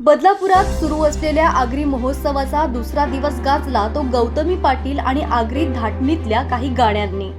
बदलापुरात सुरू असलेल्या आगरी महोत्सवाचा दुसरा दिवस गाजला तो गौतमी पाटील आणि आगरी धाटणीतल्या काही गाण्यांनी.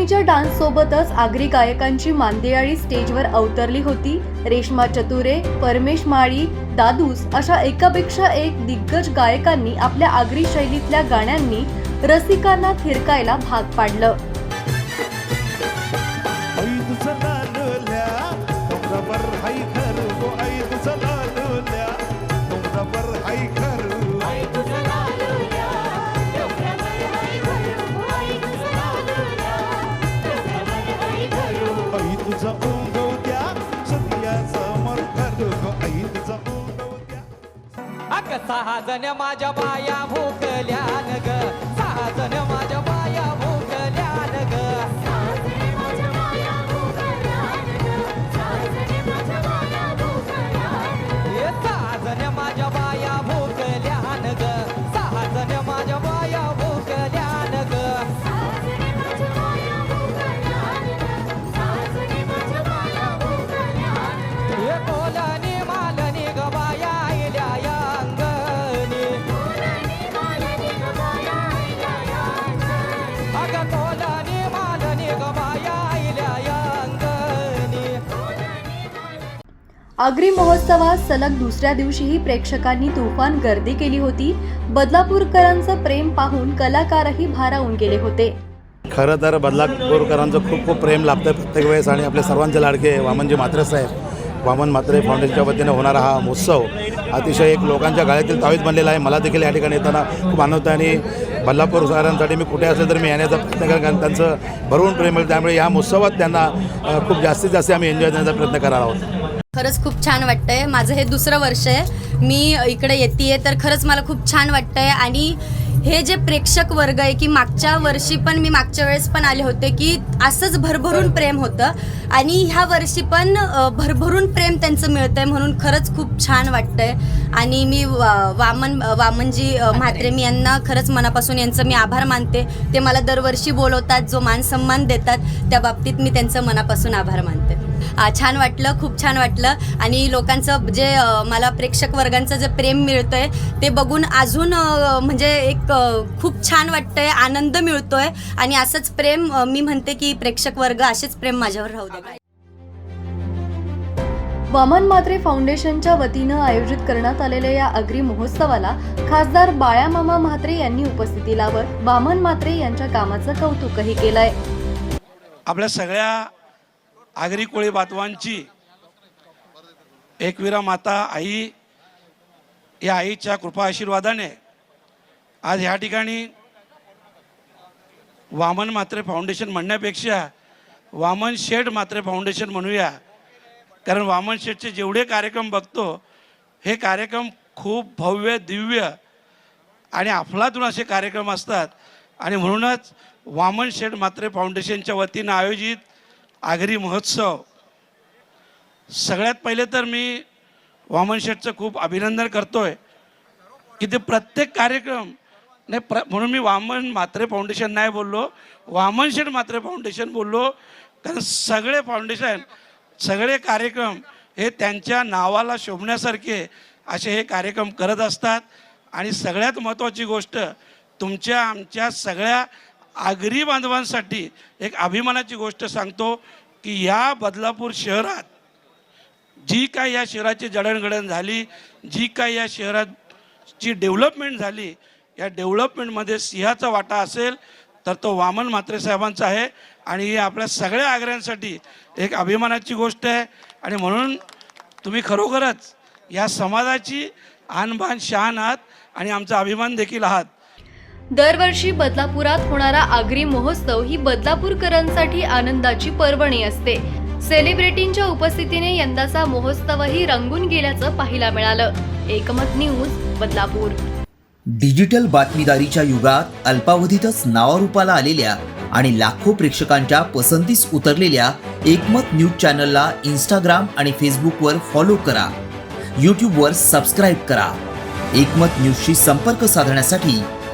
गौतमीच्या डान्स सोबतच आगरी गायकांची मांदियाळी स्टेजवर अवतरली होती. रेश्मा चतुरे परमेश माळी दादूस अशा एकापेक्षा एक दिग्गज गायकांनी आपल्या आगरी शैलीतल्या गाण्यांनी रसिकांना थिरकायला भाग पाडलं. उंगवत्या अग सहाजण माझ्या बाया भूक आगरी महोत्सवात सलग दुसऱ्या दिवशीही प्रेक्षकांनी तुफान गर्दी केली होती. बदलापूरकरांचं प्रेम पाहून कलाकारही भारावून गेले होते. खरं तर बदलापूरकरांचं खूप खूप प्रेम लाभतं प्रत्येक वेळेस आणि आपले सर्वांचे लाडके वामनजी म्हात्रे साहेब. वामन म्हात्रे फाउंडेशनच्या वतीने होणारा हा महोत्सव अतिशय एक लोकांच्या गाळ्यातील तावीज बनलेला आहे. मला देखील या ठिकाणी येताना खूप आनंद आणि आणि बदलापूरकरांसाठी मी कुठे असेल तर मी येण्याचा प्रयत्न करेन कारण त्यांचं भरवून प्रेम मिळतं. त्यामुळे या महोत्सवात त्यांना खूप जास्तीत जास्त आम्ही एन्जॉय देण्याचा प्रयत्न करणार आहोत. खरंच खूप छान वाटतंय. माझं हे दुसरं वर्ष आहे. मी इकडे येते तर खरंच मला खूप छान वाटतंय. आणि हे जे प्रेक्षक वर्ग आहे की मागच्या वर्षी पण मी मागच्या वेळेस पण आले होते की असंच भरभरून प्रेम होतं. आणि ह्या वर्षी पण भरभरून प्रेम त्यांचं मिळतंय म्हणून खरंच खूप छान वाटतंय. आणि मी वामन वामनजी म्हात्रे मी यांना खरंच मनापासून यांचं मी आभार मानते. ते मला दरवर्षी बोलवतात जो मान सन्मान देतात त्या बाबतीत मी त्यांचं मनापासून आभार मानते. छान वाटलं खूप छान वाटलं. आणि लोकांचं जे मला प्रेक्षक वर्गांचं जे प्रेम मिळतंय ते बघून अजून म्हणजे एक खूप छान वाटतंय आनंद मिळतोय. आणि असंच प्रेम मी म्हणते की प्रेक्षक वर्ग असेच प्रेम माझ्यावर राहू दे. वामन मात्रे फाउंडेशनच्या वतीनं आयोजित करण्यात आलेल्या या अग्री महोत्सवाला खासदार बाळामामा म्हात्रे यांनी उपस्थिती लावत वामन मात्रे यांच्या कामाचं कौतुकही केलंय. आपल्या सगळ्या आगरी कोळी बांधवांची एकविरा माता आई या आईच्या कृपा आशीर्वादाने आज ह्या ठिकाणी वामन मात्रे फाउंडेशन म्हणण्यापेक्षा वामन शेठ मात्रे फाउंडेशन म्हणूया. कारण वामन शेठचे जेवढे कार्यक्रम बघतो हे कार्यक्रम खूप भव्य दिव्य आणि अफलातून असे कार्यक्रम असतात. आणि म्हणूनच वामन शेठ मात्रे फाउंडेशनच्या वतीनं आयोजित आगरी महोत्सव. सगळ्यात पहिले तर मी वामन शेठचं खूप अभिनंदन करतोय की ते प्रत्येक कार्यक्रम नाही प्र म्हणून मी वामन मात्रे फाउंडेशन नाही बोललो वामन शेठ मात्रे फाउंडेशन बोललो कारण सगळे फाउंडेशन सगळे कार्यक्रम हे त्यांच्या नावाला शोभण्यासारखे असे हे कार्यक्रम करत असतात. आणि सगळ्यात महत्त्वाची गोष्ट तुमच्या आमच्या सगळ्या आगरी बांधवांसाठी एक अभिमानाची गोष्ट सांगतो की या बदलापूर शहरात जी काय या शहराची जडणघडण झाली जी काय या शहराची डेव्हलपमेंट झाली या डेव्हलपमेंटमध्ये सिंहाचा वाटा असेल तर तो वामन म्हात्रे साहेबांचा आहे आणि ही आपल्या सगळ्या आग्र्यांसाठी एक अभिमानाची गोष्ट आहे. आणि म्हणून तुम्ही खरोखरच या समाजाची आणबाण शान आहात आणि आमचा अभिमान देखील आहात. दरवर्षी बदलापुरात होणारा आगरी महोत्सव ही बदलापूरकरांसाठी आनंदाची पर्वणी असते. सेलिब्रिटींच्या उपस्थितीने यंदाचा महोत्सवही रंगून गेल्याचं पाहायला मिळालं. एकमत न्यूज बदलापूर. डिजिटल बातमीदारीच्या युगात अल्पावधीतच नावारूपाला आलेल्या आणि लाखो प्रेक्षकांच्या पसंतीस उतरलेल्या एकमत न्यूज चॅनलला इंस्टाग्राम आणि फेसबुकवर फॉलो करा. यूट्यूबवर सबस्क्राईब करा. एकमत न्यूजशी संपर्क साधण्यासाठी